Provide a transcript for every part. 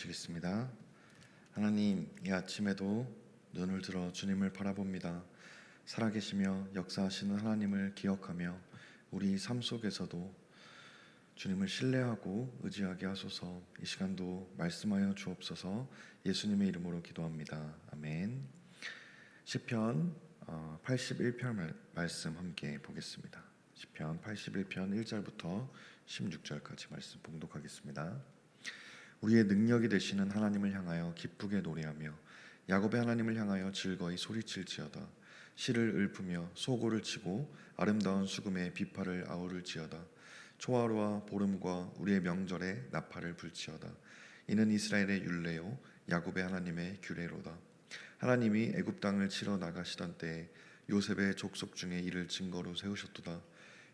기도하시겠습니다. 하나님, 이 아침에도 눈을 들어 주님을 바라봅니다. 살아계시며 역사하시는 하나님을 기억하며 우리 삶 속에서도 주님을 신뢰하고 의지하게 하소서. 이 시간도 말씀하여 주옵소서. 예수님의 이름으로 기도합니다. 아멘. 시편 81편 말씀 함께 보겠습니다. 시편 81편 1절부터 16절까지 말씀 봉독하겠습니다. 우리의 능력이 되시는 하나님을 향하여 기쁘게 노래하며 야곱의 하나님을 향하여 즐거이 소리칠지어다. 시를 읊으며 소고를 치고 아름다운 수금에 비파를 아우를지어다. 초하루와 보름과 우리의 명절에 나팔을 불지어다. 이는 이스라엘의 율례요 야곱의 하나님의 규례로다. 하나님이 애굽 땅을 치러 나가시던 때에 요셉의 족속 중에 이를 증거로 세우셨도다.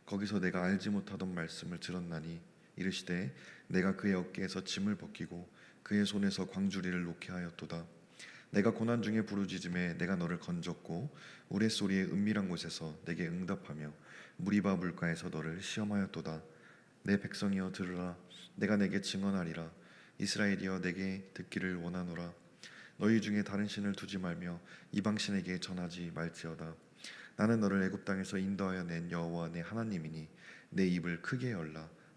거기서 내가 알지 못하던 말씀을 들었나니 이르시되 내가 그의 어깨에서 짐을 벗기고 그의 손에서 광주리를 놓게 하였도다. 내가 고난 중에 부르짖음에 내가 너를 건졌고 우레소리의 은밀한 곳에서 내게 응답하며 무리바 물가에서 너를 시험하였도다. 내 백성이여 들으라. 내가 내게 증언하리라. 이스라엘이여 내게 듣기를 원하노라. 너희 중에 다른 신을 두지 말며 이방 신에게 전하지 말지어다. 나는 너를 애굽 땅에서 인도하여 낸 여호와 내 하나님이니 내 입을 크게 열라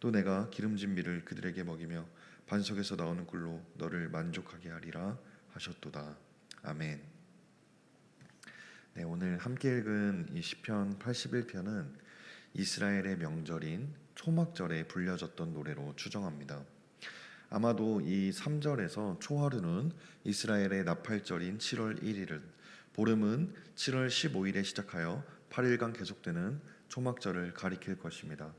또 내가 기름진 밀을 그들에게 먹이며 반석에서 나오는 꿀로 너를 만족하게 하리라 하셨도다 아멘. 네, 오늘 함께 읽은 이 시편 81편은 이스라엘의 명절인 초막절에 불려졌던 노래로 추정합니다. 아마도 이 3절에서 초하루는 이스라엘의 나팔절인 7월 1일을 보름은 7월 15일에 시작하여 8일간 계속되는 초막절을 가리킬 것입니다.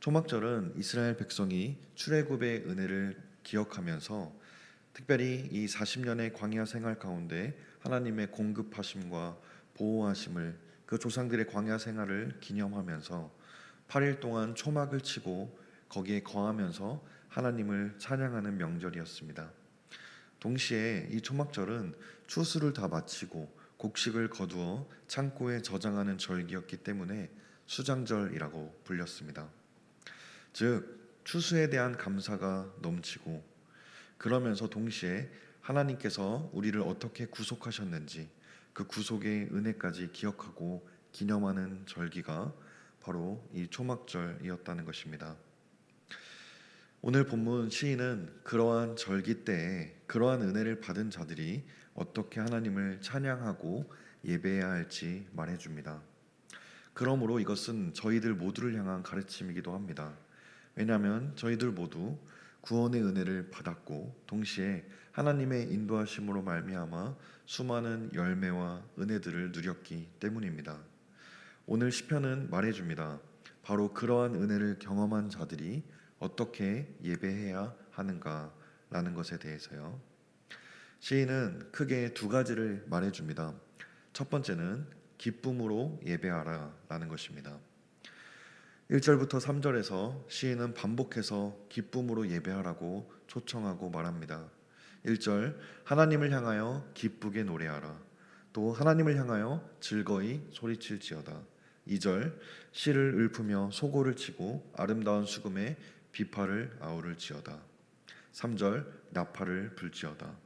초막절은 이스라엘 백성이 출애굽의 은혜를 기억하면서 특별히 이 40년의 광야 생활 가운데 하나님의 공급하심과 보호하심을 그 조상들의 광야 생활을 기념하면서 8일 동안 초막을 치고 거기에 거하면서 하나님을 찬양하는 명절이었습니다. 동시에 이 초막절은 추수를 다 마치고 곡식을 거두어 창고에 저장하는 절기였기 때문에 수장절이라고 불렸습니다. 즉 추수에 대한 감사가 넘치고 그러면서 동시에 하나님께서 우리를 어떻게 구속하셨는지 그 구속의 은혜까지 기억하고 기념하는 절기가 바로 이 초막절이었다는 것입니다. 오늘 본문 시인은 그러한 절기 때에 그러한 은혜를 받은 자들이 어떻게 하나님을 찬양하고 예배해야 할지 말해 줍니다. 그러므로 이것은 저희들 모두를 향한 가르침이기도 합니다. 왜냐하면 저희들 모두 구원의 은혜를 받았고 동시에 하나님의 인도하심으로 말미암아 수많은 열매와 은혜들을 누렸기 때문입니다. 오늘 시편은 말해줍니다. 바로 그러한 은혜를 경험한 자들이 어떻게 예배해야 하는가라는 것에 대해서요. 시인은 크게 두 가지를 말해줍니다. 첫 번째는 기쁨으로 예배하라라는 것입니다. 1절부터 3절에서 시인은 반복해서 기쁨으로 예배하라고 초청하고 말합니다. 1절 하나님을 향하여 기쁘게 노래하라. 또 하나님을 향하여 즐거이 소리칠지어다. 2절 시를 읊으며 소고를 치고 아름다운 수금에 비파를 아우를지어다. 3절 나팔을 불지어다.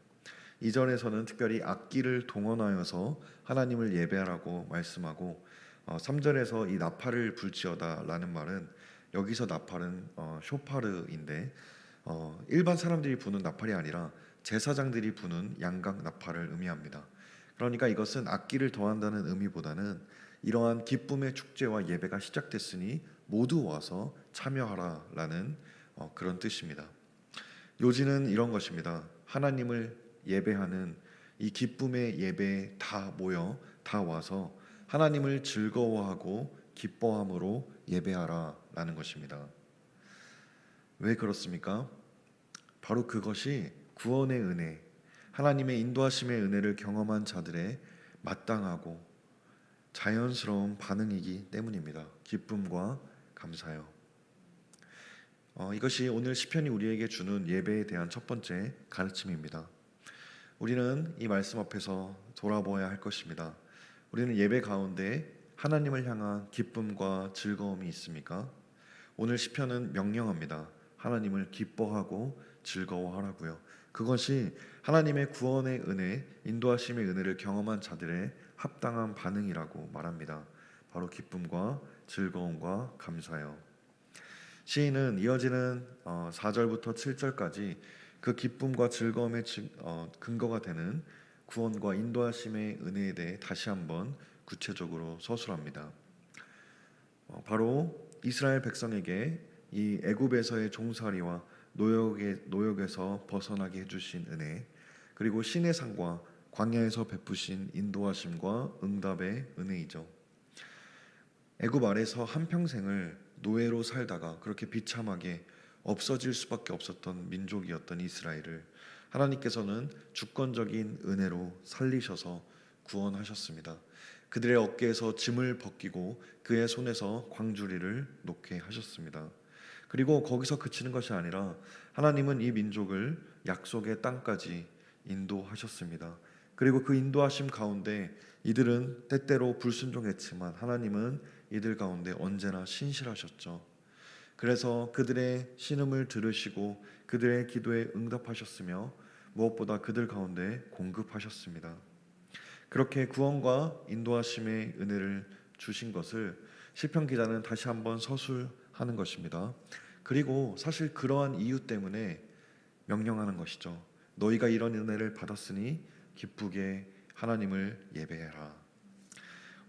2절에서는 특별히 악기를 동원하여서 하나님을 예배하라고 말씀하고 3절에서 어, 이 나팔을 불지어다라는 말은 여기서 나팔은 어, 쇼파르인데 어, 일반 사람들이 부는 나팔이 아니라 제사장들이 부는 양각 나팔을 의미합니다. 그러니까 이것은 악기를 더한다는 의미보다는 이러한 기쁨의 축제와 예배가 시작됐으니 모두 와서 참여하라라는 어, 그런 뜻입니다. 요지는 이런 것입니다. 하나님을 예배하는 이 기쁨의 예배에 다 모여 다 와서 하나님을 즐거워하고 기뻐함으로 예배하라라는 것입니다. 왜 그렇습니까? 바로 그것이 구원의 은혜, 하나님의 인도하심의 은혜를 경험한 자들의 마땅하고 자연스러운 반응이기 때문입니다. 기쁨과 감사요. 어, 이것이 오늘 시편이 우리에게 주는 예배에 대한 첫 번째 가르침입니다. 우리는 이 말씀 앞에서 돌아보아야 할 것입니다. 우리는 예배 가운데 하나님을 향한 기쁨과 즐거움이 있습니까? 오늘 시편은 명령합니다. 하나님을 기뻐하고 즐거워하라고요. 그것이 하나님의 구원의 은혜, 인도하심의 은혜를 경험한 자들의 합당한 반응이라고 말합니다. 바로 기쁨과 즐거움과 감사요. 시인은 이어지는 4절부터 7절까지 그 기쁨과 즐거움의 지- 어, 근거가 되는 구원과 인도하심의 은혜에 대해 다시 한번 구체적으로 서술합니다. 어, 바로 이스라엘 백성에게 이 애굽에서의 종살이와 노역의 노역에 서 벗어나게 해주신 은혜, 그리고 신의 상과 광야에서 베푸신 인도하심과 응답의 은혜이죠. 애굽 아래서 한 평생을 노예로 살다가 그렇게 비참하게 없어질 수밖에 없었던 민족이었던 이스라엘을 하나님께서는 주권적인 은혜로 살리셔서 구원하셨습니다. 그들의 어깨에서 짐을 벗기고 그의 손에서 광주리를 놓게 하셨습니다. 그리고 거기서 그치는 것이 아니라 하나님은 이 민족을 약속의 땅까지 인도하셨습니다. 그리고 그 인도하심 가운데 이들은 때때로 불순종했지만 하나님은 이들 가운데 언제나 신실하셨죠. 그래서 그들의 신음을 들으시고 그들의 기도에 응답하셨으며 무엇보다 그들 가운데 공급하셨습니다. 그렇게 구원과 인도하심의 은혜를 주신 것을 시편 기자는 다시 한번 서술하는 것입니다. 그리고 사실 그러한 이유 때문에 명령하는 것이죠. 너희가 이런 은혜를 받았으니 기쁘게 하나님을 예배해라.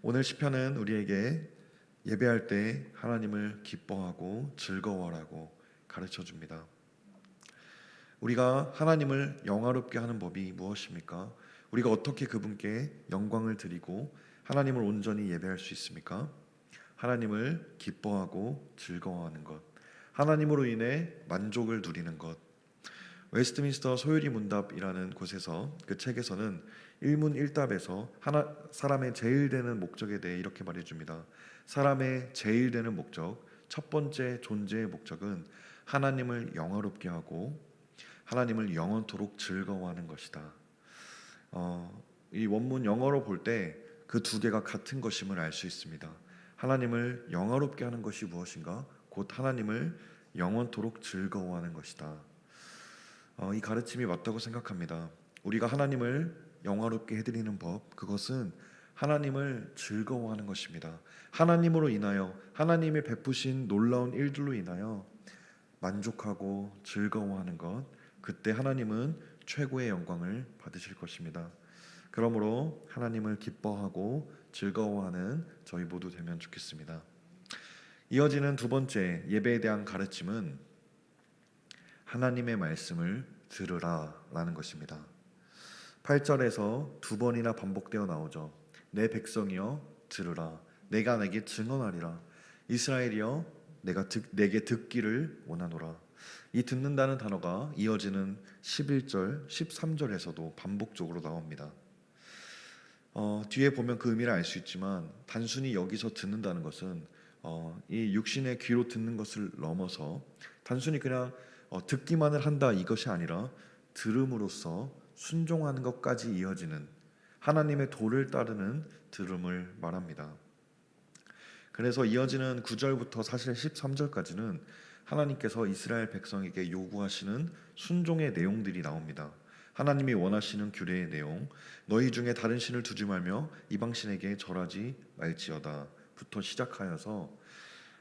오늘 시편은 우리에게 예배할 때 하나님을 기뻐하고 즐거워하라고 가르쳐 줍니다. 우리가 하나님을 영화롭게 하는 법이 무엇입니까? 우리가 어떻게 그분께 영광을 드리고 하나님을 온전히 예배할 수 있습니까? 하나님을 기뻐하고 즐거워하는 것. 하나님으로 인해 만족을 누리는 것. 웨스트민스터 소요리 문답이라는 곳에서 그 책에서는 일문일답에서 하나 사람의 제일 되는 목적에 대해 이렇게 말해 줍니다. 사람의 제일 되는 목적, 첫 번째 존재의 목적은 하나님을 영화롭게 하고 하나님을 영원토록 즐거워하는 것이다. 어, 이 원문 영어로 볼 때 그 두 개가 같은 것임을 알 수 있습니다. 하나님을 영화롭게 하는 것이 무엇인가? 곧 하나님을 영원토록 즐거워하는 것이다. 어, 이 가르침이 맞다고 생각합니다. 우리가 하나님을 영화롭게 해드리는 법, 그것은 하나님을 즐거워하는 것입니다. 하나님으로 인하여 하나님의 베푸신 놀라운 일들로 인하여 만족하고 즐거워하는 것, 그때 하나님은 최고의 영광을 받으실 것입니다. 그러므로 하나님을 기뻐하고 즐거워하는 저희 모두 되면 좋겠습니다. 이어지는 두 번째 예배에 대한 가르침은 하나님의 말씀을 들으라라는 것입니다. 8절에서 두 번이나 반복되어 나오죠. 내 백성이여 들으라 내가 내게 증언하리라 이스라엘이여 내가 듣, 내게 듣기를 원하노라 이 듣는다는 단어가 이어지는 11절, 13절에서도 반복적으로 나옵니다. 어, 뒤에 보면 그 의미를 알 수 있지만 단순히 여기서 듣는다는 것은 어, 이 육신의 귀로 듣는 것을 넘어서 단순히 그냥 어, 듣기만을 한다 이것이 아니라 들음으로써 순종하는 것까지 이어지는 하나님의 도를 따르는 들음을 말합니다. 그래서 이어지는 9절부터 사실 13절까지는 하나님께서 이스라엘 백성에게 요구하시는 순종의 내용들이 나옵니다. 하나님이 원하시는 규례의 내용, 너희 중에 다른 신을 두지 말며 이방 신에게 절하지 말지어다부터 시작하여서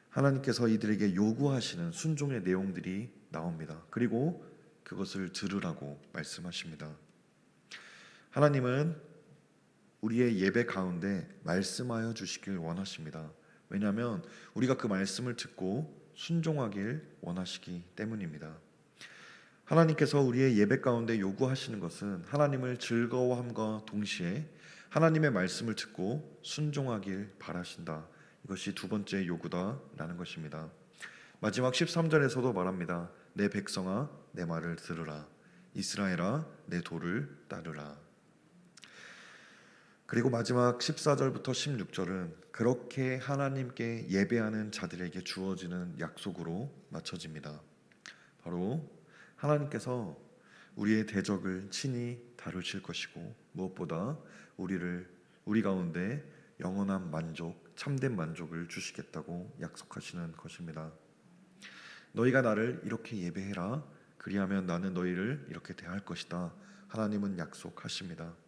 하나님께서 이들에게 요구하시는 순종의 내용들이 나옵니다. 그리고 그것을 들으라고 말씀하십니다. 하나님은 우리의 예배 가운데 말씀하여 주시길 원하십니다. 왜냐하면 우리가 그 말씀을 듣고 순종하길 원하시기 때문입니다. 하나님께서 우리의 예배 가운데 요구하시는 것은 하나님을 즐거워함과 동시에 하나님의 말씀을 듣고 순종하길 바라신다. 이것이 두 번째 요구다라는 것입니다. 마지막 13절에서도 말합니다. 내 백성아 내 말을 들으라. 이스라엘아 내 도를 따르라. 그리고 마지막 14절부터 16절은 그렇게 하나님께 예배하는 자들에게 주어지는 약속으로 맞춰집니다. 바로 하나님께서 우리의 대적을 친히 다루실 것이고 무엇보다 우리를 우리 가운데 영원한 만족, 참된 만족을 주시겠다고 약속하시는 것입니다. 너희가 나를 이렇게 예배해라. 그리하면 나는 너희를 이렇게 대할 것이다. 하나님은 약속하십니다.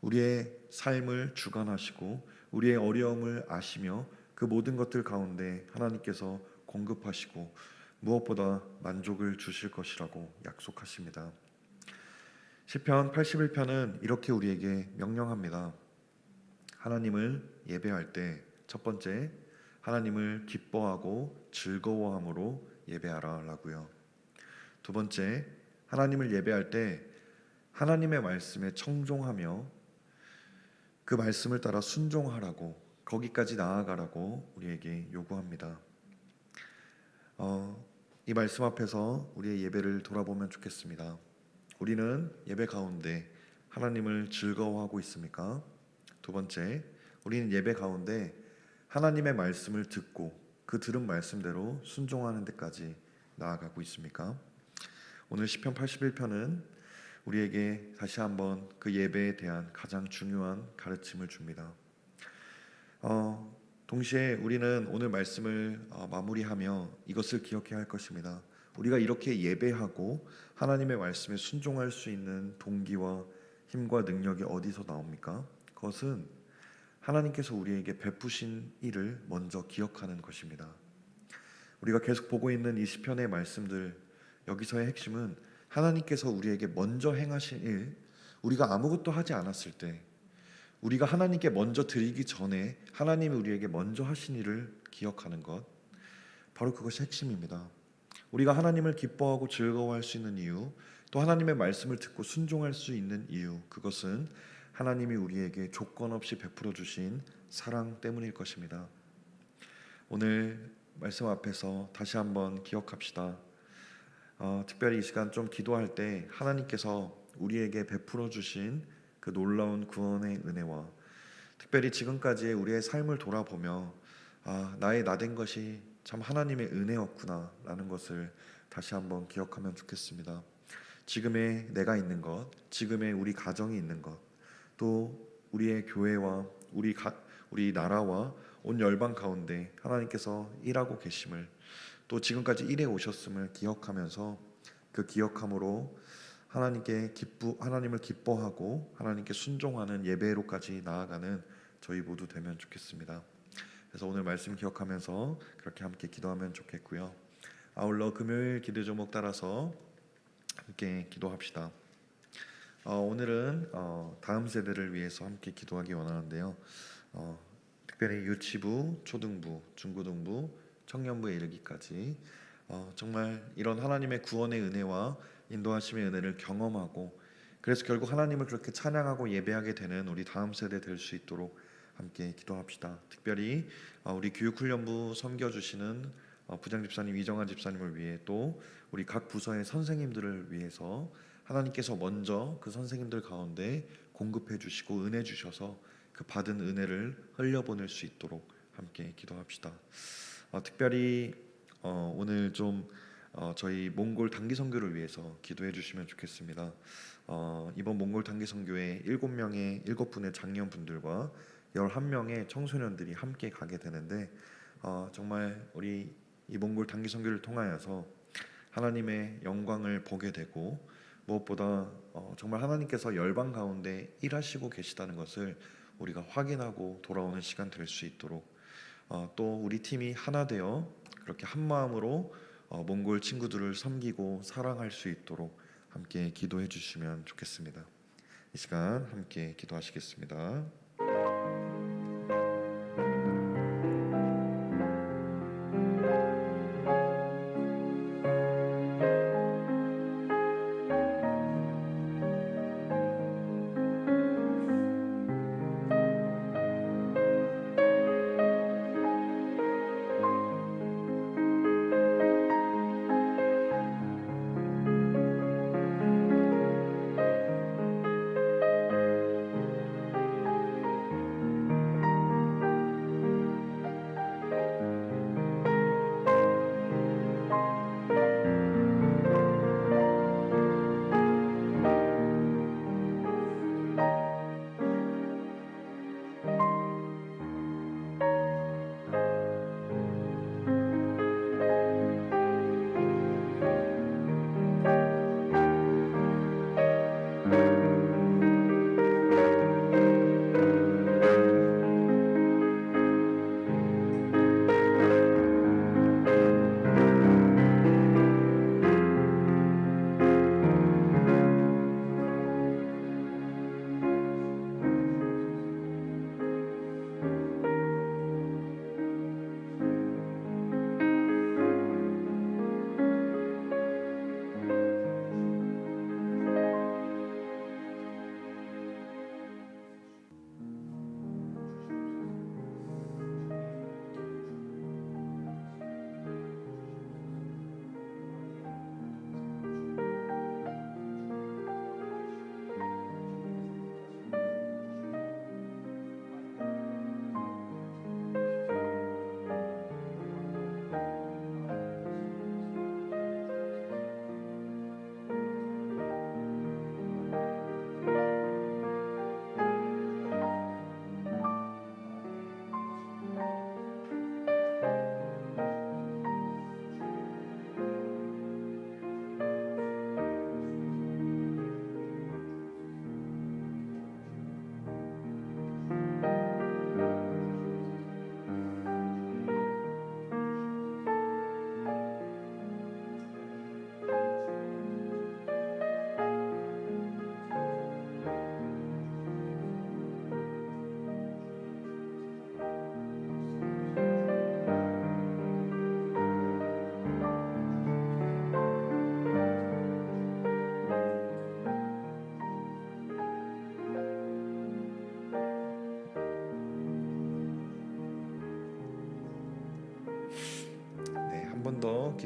우리의 삶을 주관하시고 우리의 어려움을 아시며 그 모든 것들 가운데 하나님께서 공급하시고 무엇보다 만족을 주실 것이라고 약속하십니다. 시편 81편은 이렇게 우리에게 명령합니다. 하나님을 예배할 때 첫 번째 하나님을 기뻐하고 즐거워함으로 예배하라라고요. 두 번째 하나님을 예배할 때 하나님의 말씀에 청종하며 그 말씀을 따라 순종하라고 거기까지 나아가라고 우리에게 요구합니다. 어, 이 말씀 앞에서 우리의 예배를 돌아보면 좋겠습니다. 우리는 예배 가운데 하나님을 즐거워하고 있습니까? 두 번째, 우리는 예배 가운데 하나님의 말씀을 듣고 그 들은 말씀대로 순종하는 데까지 나아가고 있습니까? 오늘 시편 81편은 우리에게 다시 한번 그 예배에 대한 가장 중요한 가르침을 줍니다. 어, 동시에 우리는 오늘 말씀을 어, 마무리하며 이것을 기억해야 할 것입니다. 우리가 이렇게 예배하고 하나님의 말씀에 순종할 수 있는 동기와 힘과 능력이 어디서 나옵니까? 그것은 하나님께서 우리에게 베푸신 일을 먼저 기억하는 것입니다. 우리가 계속 보고 있는 이 시편의 말씀들 여기서의 핵심은 하나님께서 우리에게 먼저 행하신 일, 우리가 아무것도 하지 않았을 때 우리가 하나님께 먼저 드리기 전에 하나님이 우리에게 먼저 하신 일을 기억하는 것 바로 그것이 핵심입니다. 우리가 하나님을 기뻐하고 즐거워할 수 있는 이유, 또 하나님의 말씀을 듣고 순종할 수 있는 이유, 그것은 하나님이 우리에게 조건 없이 베풀어 주신 사랑 때문일 것입니다. 오늘 말씀 앞에서 다시 한번 기억합시다. 어, 특별히 이 시간 좀 기도할 때 하나님께서 우리에게 베풀어 주신 그 놀라운 구원의 은혜와 특별히 지금까지의 우리의 삶을 돌아보며 아, 나의 나된 것이 참 하나님의 은혜였구나라는 것을 다시 한번 기억하면 좋겠습니다. 지금의 내가 있는 것, 지금의 우리 가정이 있는 것, 또 우리의 교회와 우리 가, 우리 나라와 온 열방 가운데 하나님께서 일하고 계심을 또 지금까지 일해 오셨음을 기억하면서 그 기억함으로 하나님께 기쁘 하나님을 기뻐하고 하나님께 순종하는 예배로까지 나아가는 저희 모두 되면 좋겠습니다. 그래서 오늘 말씀 기억하면서 그렇게 함께 기도하면 좋겠고요. 아울러 금요일 기도 제목 따라서 함께 기도합시다. 어, 오늘은 어, 다음 세대를 위해서 함께 기도하기 원하는데요. 어, 특별히 유치부, 초등부, 중고등부, 청년부에 이르기까지 어, 정말 이런 하나님의 구원의 은혜와 인도하심의 은혜를 경험하고 그래서 결국 하나님을 그렇게 찬양하고 예배하게 되는 우리 다음 세대 될 수 있도록 함께 기도합시다. 특별히 어, 우리 교육훈련부 섬겨주시는 어, 부장 집사님 이정환 집사님을 위해 또 우리 각 부서의 선생님들을 위해서 하나님께서 먼저 그 선생님들 가운데 공급해 주시고 은혜 주셔서 그 받은 은혜를 흘려보낼 수 있도록 함께 기도합시다. 어, 특별히 어, 오늘 좀 어, 저희 몽골 단기 선교를 위해서 기도해 주시면 좋겠습니다. 어, 이번 몽골 단기 선교에 일곱 명의 일곱 분의 장년분들과 열한 명의 청소년들이 함께 가게 되는데 어, 정말 우리 이 몽골 단기 선교를 통하여서 하나님의 영광을 보게 되고 무엇보다 어, 정말 하나님께서 열방 가운데 일하시고 계시다는 것을 우리가 확인하고 돌아오는 시간 될 수 있도록 어, 또 우리 팀이 하나 되어 그렇게 한 마음으로 어, 몽골 친구들을 섬기고 사랑할 수 있도록 함께 기도해 주시면 좋겠습니다. 이 시간 함께 기도하시겠습니다.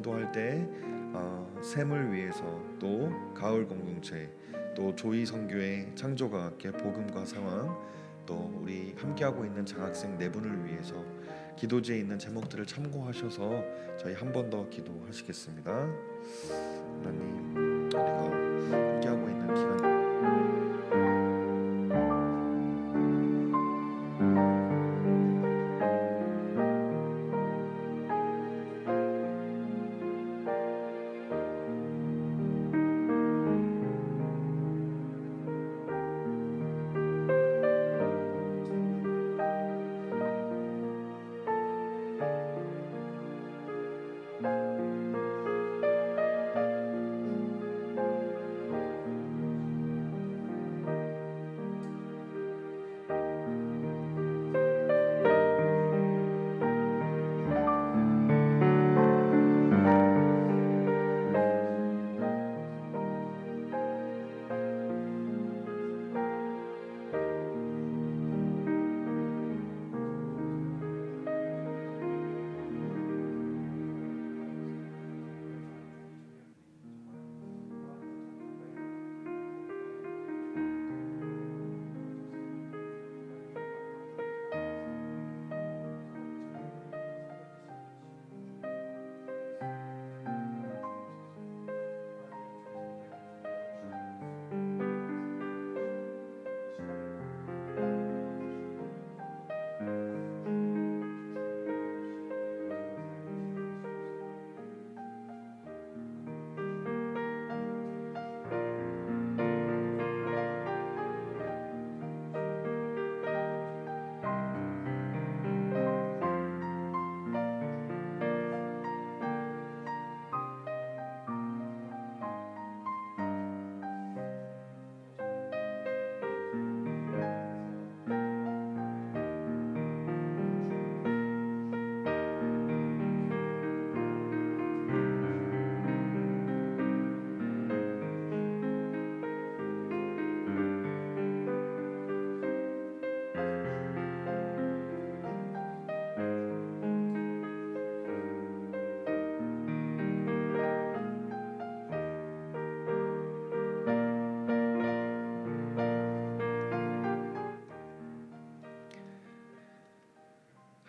기도할 때 어, 샘을 위해서 또 가을 공동체 또 조이 선교의 창조과 함께 복음과 상황 또 우리 함께하고 있는 장학생 네 분을 위해서 기도지에 있는 제목들을 참고하셔서 저희 한 번 더 기도하시겠습니다. 하나님 우리가 함께하고 있는 기간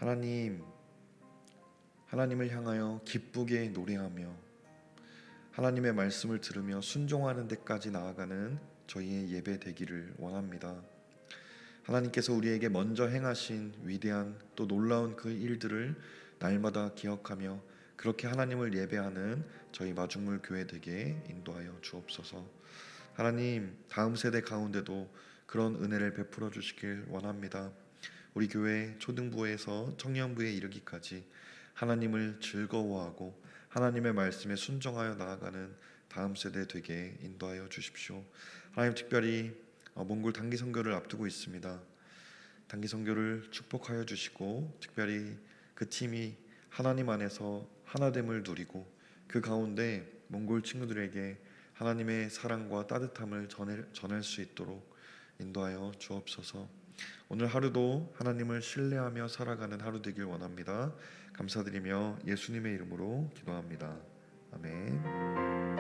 하나님 하나님을 향하여 기쁘게 노래하며 하나님의 말씀을 들으며 순종하는 데까지 나아가는 저희의 예배 되기를 원합니다. 하나님께서 우리에게 먼저 행하신 위대한 또 놀라운 그 일들을 날마다 기억하며 그렇게 하나님을 예배하는 저희 마중물 교회 되게 인도하여 주옵소서. 하나님 다음 세대 가운데도 그런 은혜를 베풀어 주시길 원합니다. 우리 교회 초등부에서 청년부에 이르기까지 하나님을 즐거워하고 하나님의 말씀에 순종하여 나아가는 다음 세대 되게 인도하여 주십시오. 하나님 특별히 어, 몽골 단기 선교를 앞두고 있습니다. 단기 선교를 축복하여 주시고 특별히 그 팀이 하나님 안에서 하나됨을 누리고 그 가운데 몽골 친구들에게 하나님의 사랑과 따뜻함을 전할, 수 있도록 인도하여 주옵소서. 오늘 하루도 하나님을 신뢰하며 살아가는 하루 되길 원합니다. 감사드리며 예수님의 이름으로 기도합니다. 아멘.